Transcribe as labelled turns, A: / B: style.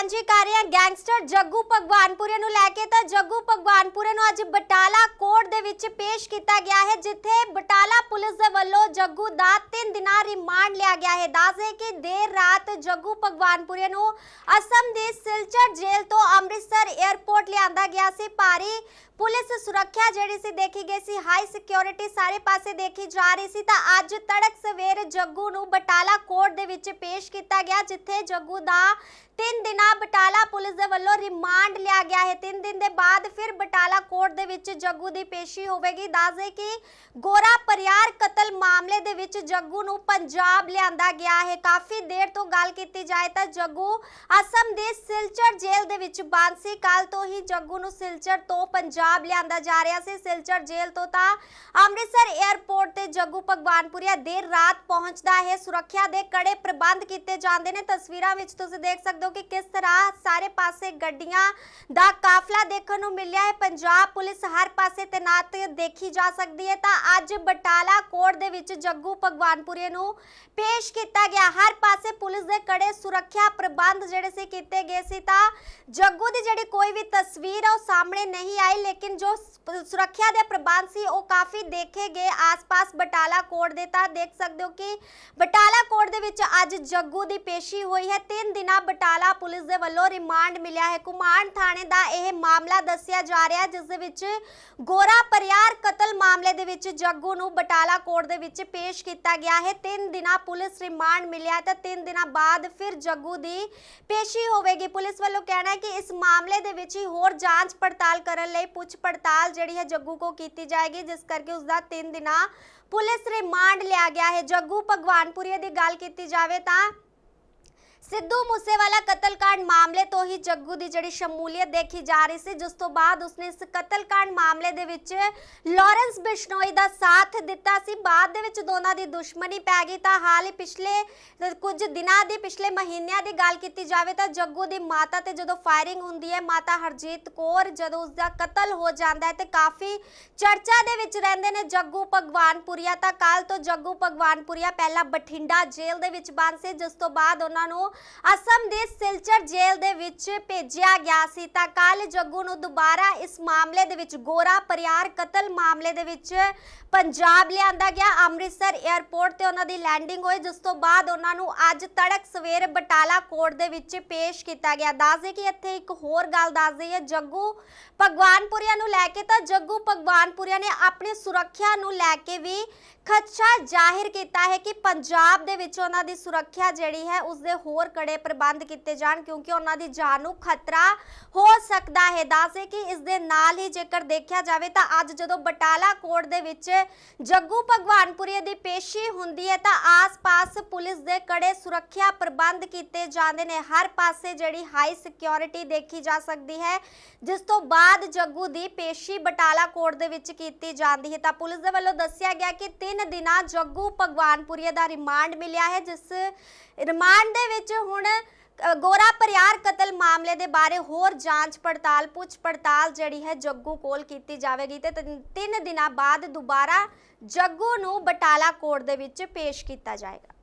A: ਸਾਂਝੀ ਕਰ ਰਹੇ ਹਾਂ ਗੈਂਗਸਟਰ ਜੱਗੂ ਭਗਵਾਨਪੁਰੇ ਨੂੰ ਲੈ ਕੇ। ਤਾਂ ਜੱਗੂ ਭਗਵਾਨਪੁਰੇ ਨੂੰ ਅੱਜ ਬਟਾਲਾ ਕੋਰਟ ਦੇ ਵਿੱਚ ਪੇਸ਼ ਕੀਤਾ ਗਿਆ ਹੈ, ਜਿੱਥੇ ਬਟਾਲਾ ਪੁਲਿਸ ਦੇ ਵੱਲੋਂ ਜੱਗੂ ਦਾ 3 ਦਿਨਾਂ ਰਿਮਾਂਡ ਲਿਆ ਗਿਆ ਹੈ। ਦੱਸਦੇ ਕਿ ਦੇਰ ਰਾਤ ਜੱਗੂ ਭਗਵਾਨਪੁਰੇ ਨੂੰ ਅਸਮ ਦੇ ਸਿਲਚਰ ਜੇਲ੍ਹ ਤੋਂ ਅੰਮ੍ਰਿਤਸਰ 에ਅਰਪੋਰਟ ਲਿਆਂਦਾ ਗਿਆ ਸੀ। ਭਾਰੀ ਪੁਲਿਸ ਸੁਰੱਖਿਆ ਜਿਹੜੀ ਸੀ ਦੇਖੀ ਗਈ ਸੀ ਹਾਈ ਸਿਕਿਉਰਿਟੀ ਸਾਰੇ ਪਾਸੇ ਦੇਖੀ ਜਾ ਰਹੀ ਸੀ, ਤਾਂ ਅੱਜ ਤੜਕ ਸਵੇਰ ਜੱਗੂ ਨੂੰ ਬਟਾਲਾ ਕੋਰਟ ਦੇ ਵਿੱਚ ਪੇਸ਼ ਕੀਤਾ ਗਿਆ, ਜਿੱਥੇ ਜੱਗੂ ਦਾ 3 ਦਿਨਾਂ ਬਟਾਲਾ ਪੁਲਿਸ ਦੇ ਵੱਲੋਂ ਰਿਮਾਂਡ ਲਿਆ ਗਿਆ ਹੈ। 3 ਦਿਨ ਦੇ ਬਾਅਦ ਫਿਰ ਬਟਾਲਾ ਕੋਰਟ ਦੇ ਵਿੱਚ ਜੱਗੂ ਦੀ ਪੇਸ਼ੀ ਹੋਵੇਗੀ। ਦੱਸਦੇ ਕਿ ਗੋਰਾ ਪਰਿਆਰ ਕਤਲ ਮਾਮਲੇ ਦੇ ਵਿੱਚ ਜੱਗੂ ਨੂੰ ਪੰਜਾਬ ਲਿਆਂਦਾ ਗਿਆ ਹੈ। ਕਾਫੀ ਦੇਰ ਤੋਂ ਗੱਲ ਕੀਤੀ ਜਾਏ ਤਾਂ ਜੱਗੂ ਅਸਮ ਦੇ ਸਿਲਚਰ ਜੇਲ੍ਹ ਦੇ ਵਿੱਚ ਬੰਦ ਸੀ ਕੱਲ ਤੋਂ ਹੀ ਜੱਗੂ ਨੂੰ ਸਿਲਚਰ ਤੋਂ ਪੰਜਾਬ ਲਿਆਂਦਾ ਜਾ ਰਿਹਾ ਸੀ ਸਿਲਚਰ ਜੇਲ੍ਹ ਤੋਂ ਤਾਂ ਅੰਮ੍ਰਿਤਸਰ 에ਅਰਪੋਰਟ ਤੇ ਜੱਗੂ ਭਗਵਾਨਪੁਰੀਆ ਦੇਰ ਰਾਤ ਪਹੁੰਚਦਾ ਹੈ। ਸੁਰੱਖਿਆ ਦੇ ਕੜੇ ਪ੍ਰਬੰਧ ਕੀਤੇ ਜਾਂਦੇ ਨੇ। ਤਸਵੀਰਾਂ ਵਿੱਚ ਤੁਸੀਂ ਦੇਖ ਸਕਦੇ ਹੋ ਕਿ ਕਿਸ ਤਰ੍ਹਾਂ ਸਾਰੇ ਪਾਸੇ ਗੱਡੀਆਂ ਦਾ ਕਾਫਲਾ ਦੇਖਣ ਨੂੰ ਮਿਲਿਆ ਹੈ। ਪੰਜਾਬ ਪੁਲਿਸ ਹਰ ਪਾਸੇ ਤੈਨਾਤ ਦੇਖੀ ਜਾ ਸਕਦੀ ਹੈ। ਤਾਂ ਅੱਜ ਬਟਾਲਾ ਕੋਰਟ ਦੇ ਵਿੱਚ ਜੱਗੂ ਭਗਵਾਨਪੁਰੇ ਨੂੰ ਪੇਸ਼ ਕੀਤਾ ਗਿਆ। ਹਰ ਪਾਸੇ ਪੁਲਿਸ ਦੇ ਕੜੇ ਸੁਰੱਖਿਆ ਪ੍ਰਬੰਧ ਜਿਹੜੇ ਸੀ ਕੀਤੇ ਗਏ ਸੀ। ਤਾਂ ਜੱਗੂ ਦੀ ਜਿਹੜੀ ਕੋਈ ਵੀ ਤਸਵੀਰ ਹੈ ਉਹ ਸਾਹਮਣੇ ਨਹੀਂ ਆਈ ਲੇਕਿਨ ਜੋ ਸੁਰੱਖਿਆ ਦੇ ਪ੍ਰਬੰਧ ਸੀ, ਉਹ ਕਾਫੀ ਦੇਖੇ ਗਏ। ਆਸ-ਪਾਸ ਬਟਾਲਾ ਕੋਰਟ ਦੇ ਤਾਂ ਦੇਖ ਸਕਦੇ ਹੋ ਕਿ ਬਟਾਲਾ ਕੋਰਟ ਦੇ ਵਿੱਚ ਅੱਜ ਜੱਗੂ ਦੀ ਪੇਸ਼ੀ ਹੋਈ ਹੈ। 3 ਦਿਨਾਂ ਬਟਾਲਾ ਪੁਲਿਸ ਦੇ ਵੱਲੋਂ ਰਿਮਾਂਡ ਮਿਲਿਆ ਹੈ। ਕੁਮਾਨ ਥਾਣੇ ਦਾ ਇਹ ਮਾਮਲਾ ਦੱਸਿਆ ਜਾ ਰਿਹਾ ਜਿਸ ਦੇ ਵਿੱਚ ਗੋਰਾ ਪਰਿਆਰ ਕਤਲ ਮਾਮਲੇ ਦੇ ਵਿੱਚ ਜੱਗੂ ਨੂੰ ਬਟਾਲਾ ਕੋਰਟ ਦੇ ਵਿੱਚ ਪੇਸ਼ ਕੀਤਾ ਗਿਆ ਹੈ। 3 ਦਿਨਾਂ ਪੁਲਿਸ ਰਿਮਾਂਡ ਮਿਲਿਆ ਤਾਂ 3 ਦਿਨਾਂ ਬਾਅਦ ਫਿਰ ਜੱਗੂ ਦੀ ਪੇਸ਼ੀ ਹੋਵੇਗੀ। ਪੁਲਿਸ ਵੱਲੋਂ ਕਹਿਣਾ ਹੈ ਕਿ ਇਸ ਮਾਮਲੇ ਦੇ ਵਿੱਚ ਹੀ ਹੋਰ ਜਾਂਚ ਪੜਤਾਲ ਕਰਨ ਲਈ ਪੁੱਛ ਪੜਤਾਲ ਜਿਹੜੀ ਹੈ ਜੱਗੂ ਕੋ ਕੀਤੀ ਜਾਏਗੀ, ਜਿਸ ਕਰਕੇ ਉਸ ਦਾ 3 ਦਿਨਾਂ ਪੁਲਿਸ ਰਿਮਾਂਡ ਲਿਆ ਗਿਆ ਹੈ। ਜੱਗੂ ਭਗਵਾਨਪੁਰੀਆ ਦੀ ਗੱਲ ਕੀਤੀ ਜਾਵੇ ਤਾਂ ਸਿੱਧੂ ਮੂਸੇਵਾਲਾ ਕਤਲकांड ਮਾਮਲੇ ਤੋਂ ਹੀ ਜੱਗੂ ਦੀ ਜਿਹੜੀ ਸ਼ਮੂਲੀਅਤ ਦੇਖੀ ਜਾ ਰਹੀ ਸੀ, ਜਿਸ ਤੋਂ ਬਾਅਦ ਉਸਨੇ ਇਸ ਕਤਲकांड ਮਾਮਲੇ ਦੇ ਵਿੱਚ ਲਾਰੈਂਸ ਬਿਸ਼ਨੋਈ ਦਾ ਸਾਥ ਦਿੱਤਾ ਸੀ। ਬਾਅਦ ਦੇ ਵਿੱਚ ਦੋਨਾਂ ਦੀ ਦੁਸ਼ਮਣੀ ਪੈ ਗਈ ਤਾਂ ਹਾਲ ਹੀ ਪਿਛਲੇ, ਕੁਝ ਦਿਨਾਂ ਦੀ, ਪਿਛਲੇ ਮਹੀਨਿਆਂ ਦੀ ਗੱਲ ਕੀਤੀ ਜਾਵੇ ਤਾਂ ਜੱਗੂ ਦੀ ਮਾਤਾ ਤੇ ਜਦੋਂ ਫਾਇਰਿੰਗ ਹੁੰਦੀ ਹੈ, ਮਾਤਾ ਹਰਜੀਤ ਕੌਰ ਜਦੋਂ ਉਸ ਦਾ ਕਤਲ ਹੋ ਜਾਂਦਾ ਹੈ ਤੇ ਕਾਫੀ ਚਰਚਾ ਦੇ ਵਿੱਚ ਰਹਿੰਦੇ ਨੇ ਜੱਗੂ ਭਗਵਾਨਪੁਰੀਆ। ਤਾਂ ਕੱਲ ਤੋਂ ਜੱਗੂ ਭਗਵਾਨਪੁਰੀਆ ਪਹਿਲਾਂ ਬਠਿੰਡਾ ਜੇਲ੍ਹ ਦੇ ਵਿੱਚ ਬੰਦ ਸੀ, ਜਿਸ ਤੋਂ ਬਾਅਦ ਉਹਨਾਂ ਨੂੰ ਅਸਮ ਦੇ ਸਿਲਚਰ ਜੇਲ੍ਹ ਦੇ ਵਿੱਚ ਭੇਜਿਆ ਗਿਆ ਸੀ ਤਾਂ ਕੱਲ ਜੱਗੂ ਨੂੰ ਦੁਬਾਰਾ ਇਸ ਮਾਮਲੇ ਦੇ ਵਿੱਚ ਗੋਰਾ ਪਰਿਆਰ ਕਤਲ ਮਾਮਲੇ ਦੇ ਵਿੱਚ ਪੰਜਾਬ ਲਿਆਂਦਾ ਗਿਆ। ਅੰਮ੍ਰਿਤਸਰ 에ਅਰਪੋਰਟ ਤੇ ਉਹਨਾਂ ਦੀ ਲੈਂਡਿੰਗ ਹੋਈ, ਜਿਸ ਤੋਂ ਬਾਅਦ ਉਹਨਾਂ ਨੂੰ ਅੱਜ ਤੜਕ ਸਵੇਰ ਬਟਾਲਾ ਕੋਰਟ ਦੇ ਵਿੱਚ ਪੇਸ਼ ਕੀਤਾ ਗਿਆ। ਦੱਸਦੇ ਕਿ ਇੱਥੇ ਇੱਕ ਹੋਰ ਗੱਲ ਦੱਸ ਦਈਏ, ਜੱਗੂ ਭਗਵਾਨਪੁਰੀਆ ਨੂੰ ਲੈ ਕੇ ਤਾਂ ਜੱਗੂ ਭਗਵਾਨਪੁਰੀਆ ਨੇ ਆਪਣੀ ਸੁਰੱਖਿਆ ਨੂੰ ਲੈ ਕੇ ਵੀ ਖਦਸ਼ਾ ਜ਼ਾਹਿਰ ਕੀਤਾ ਹੈ ਕਿ ਪੰਜਾਬ ਦੇ ਵਿੱਚ ਉਹਨਾਂ ਦੀ ਸੁਰੱਖਿਆ ਜਿਹੜੀ ਹੈ ਉਸ ਦੇ ਹੋਰ ਕੜੇ ਪ੍ਰਬੰਧ ਕੀਤੇ ਜਾਣ ਕਿਉਂਕਿ ਉਹਨਾਂ ਦੀ ਜਾਨ ਨੂੰ ਖਤਰਾ ਹੋ ਸਕਦਾ ਹੈ। ਦੱਸੇ ਕਿ ਇਸ ਦੇ ਨਾਲ ਹੀ ਜੇਕਰ ਦੇਖਿਆ ਜਾਵੇ ਤਾਂ ਅੱਜ ਜਦੋਂ ਬਟਾਲਾ ਕੋਰਟ ਦੇ ਵਿੱਚ ਜੱਗੂ ਭਗਵਾਨਪੁਰੀਆ ਦੀ ਪੇਸ਼ੀ ਹੁੰਦੀ ਹੈ ਤਾਂ ਆਸ-ਪਾਸ ਪੁਲਿਸ ਦੇ ਕੜੇ ਸੁਰੱਖਿਆ ਪ੍ਰਬੰਧ ਕੀਤੇ ਜਾਂਦੇ ਨੇ। ਹਰ ਪਾਸੇ ਜਿਹੜੀ ਹਾਈ ਸਿਕਿਉਰਿਟੀ ਦੇਖੀ ਜਾ ਸਕਦੀ ਹੈ, ਜਿਸ ਤੋਂ ਬਾਅਦ ਜੱਗੂ ਦੀ ਪੇਸ਼ੀ ਬਟਾਲਾ ਕੋਰਟ ਦੇ ਵਿੱਚ ਕੀਤੀ ਜਾਂਦੀ ਹੈ। ਤਾਂ ਪੁਲਿਸ ਦੇ ਵੱਲੋਂ ਦੱਸਿਆ ਗਿਆ ਕਿ 3 ਦਿਨਾਂ ਜੱਗੂ ਭਗਵਾਨਪੁਰੀਆ ਦਾ ਰਿਮਾਂਡ ਮਿਲਿਆ ਹੈ, ਜਿਸ ਰਿਮਾਂਡ ਦੇ ਵਿੱਚ ਹੁਣ ਗੋਰਾ ਪਰਿਆਰ ਕਤਲ ਮਾਮਲੇ ਦੇ ਬਾਰੇ ਹੋਰ ਜਾਂਚ ਪੜਤਾਲ, ਪੁੱਛ ਪੜਤਾਲ ਜਿਹੜੀ ਹੈ ਜੱਗੂ ਕੋਲ ਕੀਤੀ ਜਾਵੇਗੀ ਤੇ ਤਿੰਨ ਦਿਨਾਂ ਬਾਅਦ ਦੁਬਾਰਾ ਜੱਗੂ ਨੂੰ ਬਟਾਲਾ ਕੋਰਟ ਦੇ ਵਿੱਚ ਪੇਸ਼ ਕੀਤਾ ਜਾਏਗਾ।